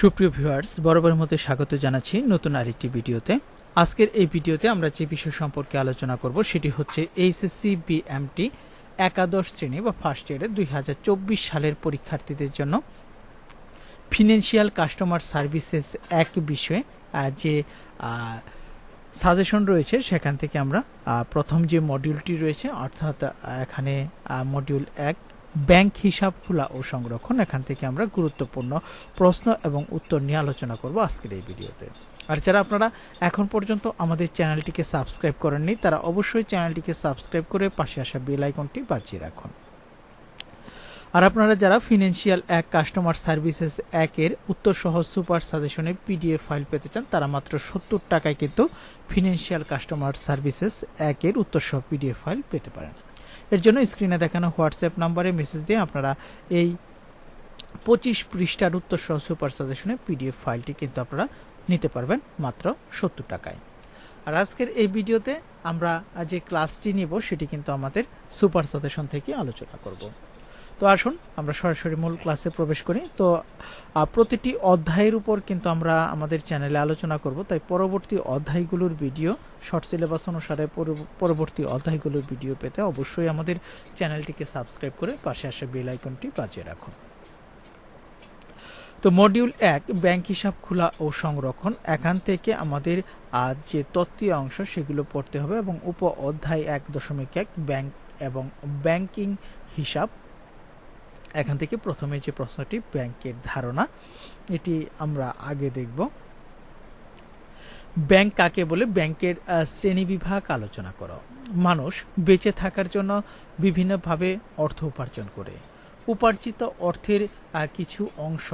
সুপ্রিয় ভিউয়ার্স, বরাবরের মতো স্বাগত জানাচ্ছি নতুন আরেকটি ভিডিওতে। আজকের এই ভিডিওতে আমরা যে বিষয় সম্পর্কে আলোচনা করব সেটি হচ্ছে এইচএসসি বিএমটি একাদশ শ্রেণি বা ফার্স্ট ইয়ারে দুই হাজার চব্বিশ সালের পরীক্ষার্থীদের জন্য। ফিনান্সিয়াল কাস্টমার সার্ভিসেস এক বিষয়ে যে সাজেশন রয়েছে সেখান থেকে আমরা প্রথম যে মডিউলটি রয়েছে, অর্থাৎ এখানে মডিউল এক ব্যাংক হিসাব খোলা ও সংরক্ষণ। এখান থেকে আমরা গুরুত্বপূর্ণ প্রশ্ন এবং উত্তর নিয়ে আলোচনা করব আজকের এই ভিডিওতে। আর যারা আপনারা এখন পর্যন্ত আমাদের চ্যানেলটিকে সাবস্ক্রাইব করেননি, তারা অবশ্যই চ্যানেলটিকে সাবস্ক্রাইব করে পাশে আসা বেল আইকনটি বাজিয়ে রাখুন। আর আপনারা যারা ফিনান্সিয়াল এক কাস্টমার সার্ভিসেস একের উত্তর সহ সুপার সাজেশনের পিডিএফ ফাইল পেতে চান, তারা মাত্র সত্তর টাকায় কিন্তু ফিনান্সিয়াল কাস্টমার সার্ভিসেস একের উত্তর সহ পিডিএফ ফাইল পেতে পারেন। এর জন্য স্ক্রিনে দেখানো হোয়াটসঅ্যাপ নাম্বারে মেসেজ দিয়ে আপনারা এই পঁচিশ পৃষ্ঠার উত্তর সহ সুপার সাজেশনে পিডিএফ ফাইলটি কিন্তু আপনারা নিতে পারবেন মাত্র সত্তর টাকায়। আর আজকের এই ভিডিওতে আমরা যে ক্লাসটি নিব সেটি কিন্তু আমাদের সুপার সাজেশন থেকে আলোচনা করব। তো আসুন, আমরা সরাসরি মূল ক্লাসে প্রবেশ করি। তো প্রতিটি অধ্যায়ের উপর কিন্তু আমরা আমাদের চ্যানেলে আলোচনা করব। তাই পরবর্তী অধ্যায়গুলোর ভিডিও, শর্ট সিলেবাস অনুসারে পরবর্তী অধ্যায়গুলোর ভিডিও পেতে অবশ্যই আমাদের চ্যানেলটিকে সাবস্ক্রাইব করে পাশে আসা বেল আইকনটি বাজিয়ে রাখুন। তো মডিউল এক ব্যাংক হিসাব খোলা ও সংরক্ষণ। এখান থেকে আমাদের আজ যে তত্ত্বীয় অংশ, সেগুলো পড়তে হবে এবং উপ অধ্যায় এক দশমিক এক ব্যাংক এবং ব্যাংকিং হিসাব এখান থেকে প্রথমে যে প্রশ্নটি ব্যাংকের ধারণা এটি আমরা আগে দেখব। ব্যাংক কাকে বলে? ব্যাংকের আহ, শ্রেণীবিভাগ আলোচনা করো। মানুষ বেঁচে থাকার জন্য বিভিন্নভাবে অর্থ উপার্জন করে। উপার্জিত অর্থের কিছু অংশ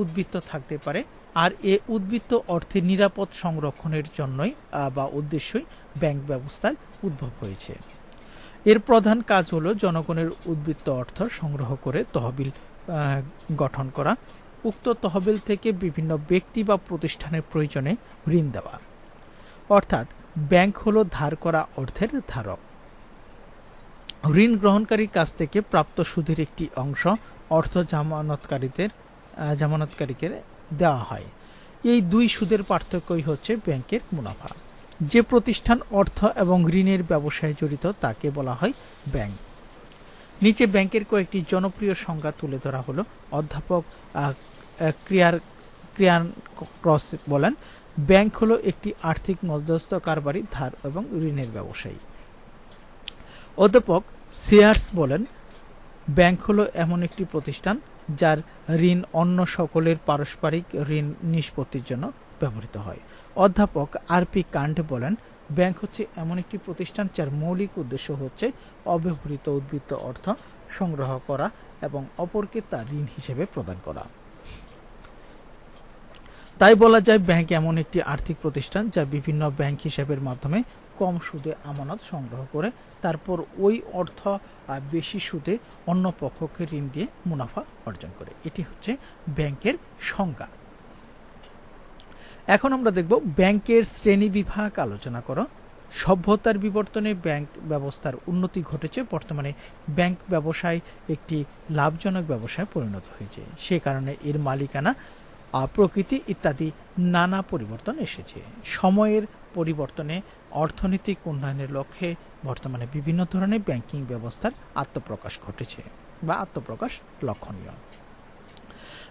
উদ্বৃত্ত থাকতে পারে আর এ উদ্বৃত্ত অর্থের নিরাপদ সংরক্ষণের জন্যই বা উদ্দেশ্যই ব্যাংক ব্যবস্থার উদ্ভব হয়েছে। এর প্রধান কাজ হলো জনগণের উদ্বৃত্ত অর্থ সংগ্রহ করে তহবিল গঠন করা, উক্ত তহবিল থেকে বিভিন্ন ব্যক্তি বা প্রতিষ্ঠানের প্রয়োজনে ঋণ দেওয়া। অর্থাৎ, ব্যাংক হলো ধার করা অর্থের ধারক। ঋণ গ্রহণকারীর কাছ থেকে প্রাপ্ত সুদের একটি অংশ অর্থ জামানতকারীদের জামানতকারীকে দেওয়া হয়। এই দুই সুদের পার্থক্যই হচ্ছে ব্যাংকের মুনাফা। যে প্রতিষ্ঠান অর্থ এবং ঋণের ব্যবসায় জড়িত তাকে বলা হয় ব্যাংক। নিচে ব্যাংকের কয়েকটি জনপ্রিয় সংজ্ঞা তুলে ধরা হলো। অধ্যাপক ক্রিয়ার, ক্রিয়ান ক্রস বলেন, ব্যাংক হলো একটি আর্থিক মধ্যস্থ কারবারি, ধার এবং ঋণের ব্যবসায়ী। অধ্যাপক সিয়ার্স বলেন, ব্যাংক হলো এমন একটি প্রতিষ্ঠান যার ঋণ অন্য সকলের পারস্পরিক ঋণ নিষ্পত্তির জন্য ব্যবহৃত হয়। অধ্যাপক আর পি কান্ট বলেন, ব্যাংক হচ্ছে এমন একটি প্রতিষ্ঠান যার মৌলিক উদ্দেশ্য হচ্ছে অব্যবহৃত উদ্বৃত্ত অর্থ সংগ্রহ করা এবং অপরকে তা ঋণ হিসেবে প্রদান করা। তাই বলা যায়, ব্যাংক এমন একটি আর্থিক প্রতিষ্ঠান যা বিভিন্ন ব্যাংক হিসাবের মাধ্যমে কম সুদে আমানত সংগ্রহ করে, তারপর ওই অর্থ বেশি সুদে অন্য পক্ষকে ঋণ দিয়ে মুনাফা অর্জন করে। এটি হচ্ছে ব্যাংকের সংজ্ঞা। এখন আমরা দেখব ব্যাংকের শ্রেণি বিভাগ আলোচনা করো। সভ্যতার বিবর্তনে ব্যাংক ব্যবস্থার উন্নতি ঘটেছে। বর্তমানে ব্যাংক ব্যবসায় একটি লাভজনক ব্যবসায় পরিণত হয়েছে। সে কারণে এর মালিকানা, প্রকৃতি ইত্যাদি নানা পরিবর্তন এসেছে। সময়ের পরিবর্তনে অর্থনৈতিক উন্নয়নের লক্ষ্যে বর্তমানে বিভিন্ন ধরনের ব্যাংকিং ব্যবস্থার আত্মপ্রকাশ ঘটেছে বা আত্মপ্রকাশ লক্ষণীয়।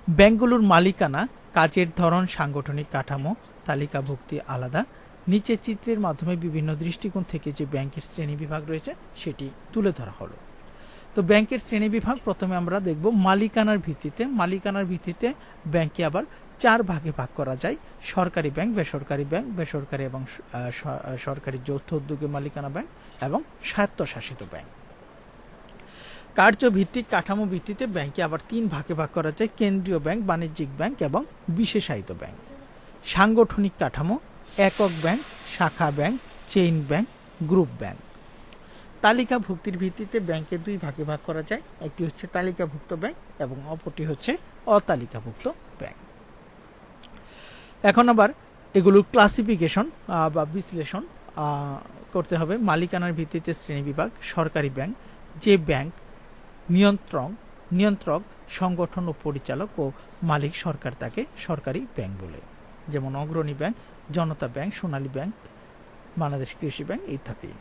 ব্যাংকগুলোর মালিকানা কাজের ধরন, সাংগঠনিক কাঠামো, তালিকাভুক্তি আলাদা। নিচে চিত্রের মাধ্যমে বিভিন্ন দৃষ্টিকোণ থেকে যে ব্যাংকের শ্রেণি বিভাগ রয়েছে, সেটি তুলে ধরা হলো। তো ব্যাংকের শ্রেণি বিভাগ, প্রথমে আমরা দেখব মালিকানার ভিত্তিতে। মালিকানার ভিত্তিতে ব্যাংকে আবার চার ভাগে ভাগ করা যায়। সরকারি ব্যাংক, বেসরকারি ব্যাংক, বেসরকারি এবং সরকারি যৌথ উদ্যোগে মালিকানা ব্যাংক এবং স্বায়ত্তশাসিত ব্যাংক। কার্যভিত্তিক কাঠামো ভিত্তিতে ব্যাংকে আবার তিন ভাগে ভাগ করা যায়, কেন্দ্রীয় ব্যাংক, বাণিজ্যিক ব্যাংক এবং বিশেষায়িত ব্যাংক। সাংগঠনিক কাঠামো, একক ব্যাংক, শাখা bank, chain bank, group bank. তালিকাভুক্তির ভিত্তিতে ব্যাংকে দুই ভাগে ভাগ করা যায়, একটি হচ্ছে তালিকাভুক্ত ব্যাংক এবং অপরটি হচ্ছে অতালিকাভুক্ত ব্যাংক। এখন আবার এগুলোর ক্লাসিফিকেশন বা বিশ্লেষণ করতে হবে। মালিকানার ভিত্তিতে শ্রেণি বিভাগ, সরকারি ব্যাংক, যে ব্যাংক নিয়ন্ত্রক নিয়ন্ত্রক সংগঠন ও পরিচালক ও মালিক সরকার তাকে সরকারি ব্যাংক বলে। যেমন Agrani bank, Janata bank, Sonali bank, Bangladesh Krishi bank ইত্যাদি।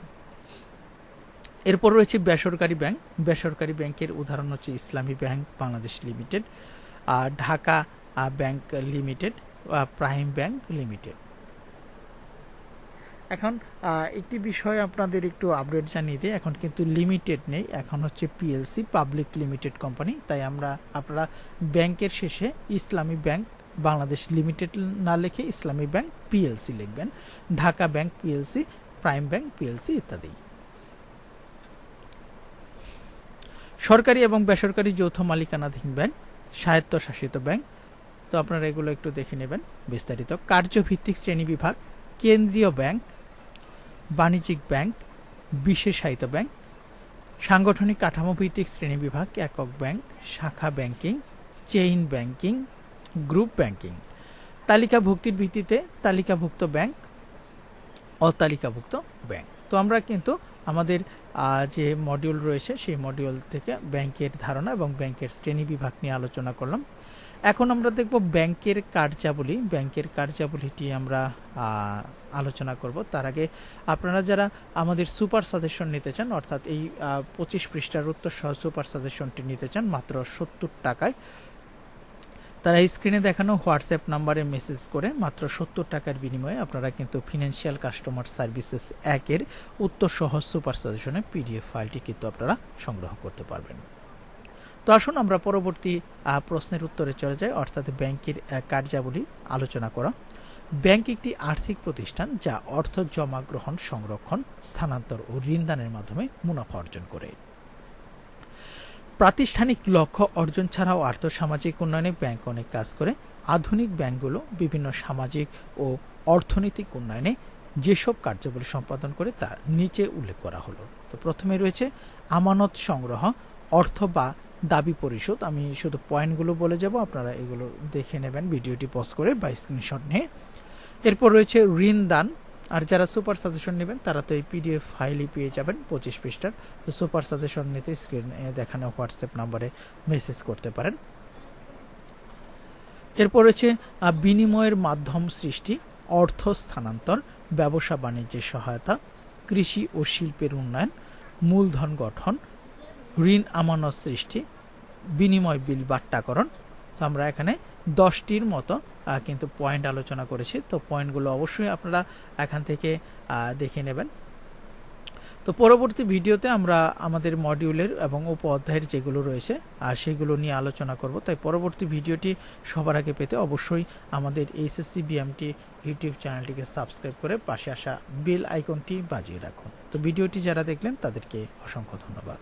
এরপর রয়েছে বেসরকারি ব্যাংক। বেসরকারি ব্যাংকের উদাহরণ হচ্ছে ইসলামী ব্যাংক, বাংলাদেশ লিমিটেড, আর Dhaka bank limited prime bank limited. এখন একটি বিষয় আপনাদের একটু আপডেট জানিয়ে দিই। এখন কিন্তু লিমিটেড নেই। এখন হচ্ছে পিএলসি পাবলিক লিমিটেড কোম্পানি তাই আমরা, আপনারা ব্যাংকের শেষে ইসলামী ব্যাংক, বাংলাদেশ লিমিটেড না লিখে ইসলামী ব্যাংক পিএলসি লিখবেন। Dhaka bank PLC prime bank PLC ইত্যাদি। সরকারি এবং বেসরকারি যৌথ মালিকানাধীন ব্যাংক, স্বায়ত্তশাসিত ব্যাংক। তো আপনারা এগুলো একটু দেখে নেবেন বিস্তারিত। কার্যভিত্তিক শ্রেণি বিভাগ কেন্দ্রীয় ব্যাংক, বাণিজ্যিক ব্যাংক, বিশেষায়িত ব্যাংক, সাংগঠনিক কাঠামো ভিত্তিক শ্রেণি বিভাগ, একক ব্যাংক, শাখা banking, chain banking, group banking. তালিকাভুক্তির ভিত্তিতে তালিকাভুক্ত ব্যাংক, অতালিকাভুক্ত ব্যাংক। তো আমরা কিন্তু আমাদের যে মডিউল রয়েছে, সেই মডিউল থেকে ব্যাংকের ধারণা এবং ব্যাংকের শ্রেণি বিভাগ নিয়ে আলোচনা করলাম। এখন আমরা দেখব ব্যাংকের কার্যাবলী। ব্যাংকের কার্যাবলীটি আমরা আলোচনা করব। তার আগে আপনারা যারা আমাদের সুপার সাজেশন নিতে চান, অর্থাৎ এই পঁচিশ পৃষ্ঠার উত্তর সহ সুপার সাজেশনটি নিতে চান মাত্র সত্তর টাকায়, তারা স্ক্রিনে দেখানো হোয়াটসঅ্যাপ নাম্বারে মেসেজ করে মাত্র সত্তর টাকার বিনিময়ে আপনারা কিন্তু ফিনান্সিয়াল কাস্টমার সার্ভিসেস একের উত্তর সহ সুপার সাজেশনের পিডিএফ ফাইলটি কিন্তু আপনারা সংগ্রহ করতে পারবেন। তো আসুন আমরা পরবর্তী প্রশ্নের উত্তরে চলে যাই, অর্থাৎ ব্যাংকের কার্যাবলী আলোচনা করা। ব্যাংক একটি আর্থিক প্রতিষ্ঠান যা অর্থ জমা, গ্রহণ, সংরক্ষণ, স্থানান্তর ও ঋণদানের মাধ্যমে মুনাফা অর্জন করে। প্রাতিষ্ঠানিক লক্ষ্য অর্জন ছাড়াও আর্থসামাজিক উন্নয়নে ব্যাংক অনেক কাজ করে। আধুনিক ব্যাংকগুলো বিভিন্ন সামাজিক ও অর্থনৈতিক উন্নয়নে যেসব কার্যাবলী সম্পাদন করে তা নিচে উল্লেখ করা হলো। তো প্রথমে রয়েছে আমানত সংগ্রহ, অর্থ বা দাবি পরিশোধ। আমি শুধু পয়েন্টগুলো বলে যাব, আপনারা এগুলো দেখে নেবেন, ভিডিওটি পজ করে বা স্ক্রিনশট নিয়ে। এরপর রয়েছে ঋণ দান। আর যারা সুপার সাজেশন নেবেন, তারা তো এই পিডিএফ ফাইলই পেয়ে যাবেন, পঁচিশ পৃষ্ঠার। তো সুপার সাজেশন নিতে স্ক্রিন দেখানো হোয়াটসঅ্যাপ নাম্বারে মেসেজ করতে পারেন। এরপর রয়েছে বিনিময়ের মাধ্যম সৃষ্টি, অর্থ স্থানান্তর, ব্যবসা বাণিজ্যের সহায়তা, কৃষি ও শিল্পের উন্নয়ন, মূলধন গঠন ঋণ আমানত সৃষ্টি, বিনিময় বিল বাট্টাকরণ। তো আমরা এখানে দশটির মতো কিন্তু পয়েন্ট আলোচনা করেছি। তো পয়েন্টগুলো অবশ্যই আপনারা এখান থেকে দেখে নেবেন। তো পরবর্তী ভিডিওতে আমরা আমাদের মডিউলের এবং উপ অধ্যায়ের যেগুলো রয়েছে আর সেগুলো নিয়ে আলোচনা করব। তাই পরবর্তী ভিডিওটি সবার আগে পেতে অবশ্যই আমাদের এইচএসসি বিএমটি ইউটিউব চ্যানেলটিকে সাবস্ক্রাইব করে পাশে আসা বেল আইকনটি বাজিয়ে রাখুন। তো ভিডিওটি যারা দেখলেন, তাদেরকে অসংখ্য ধন্যবাদ।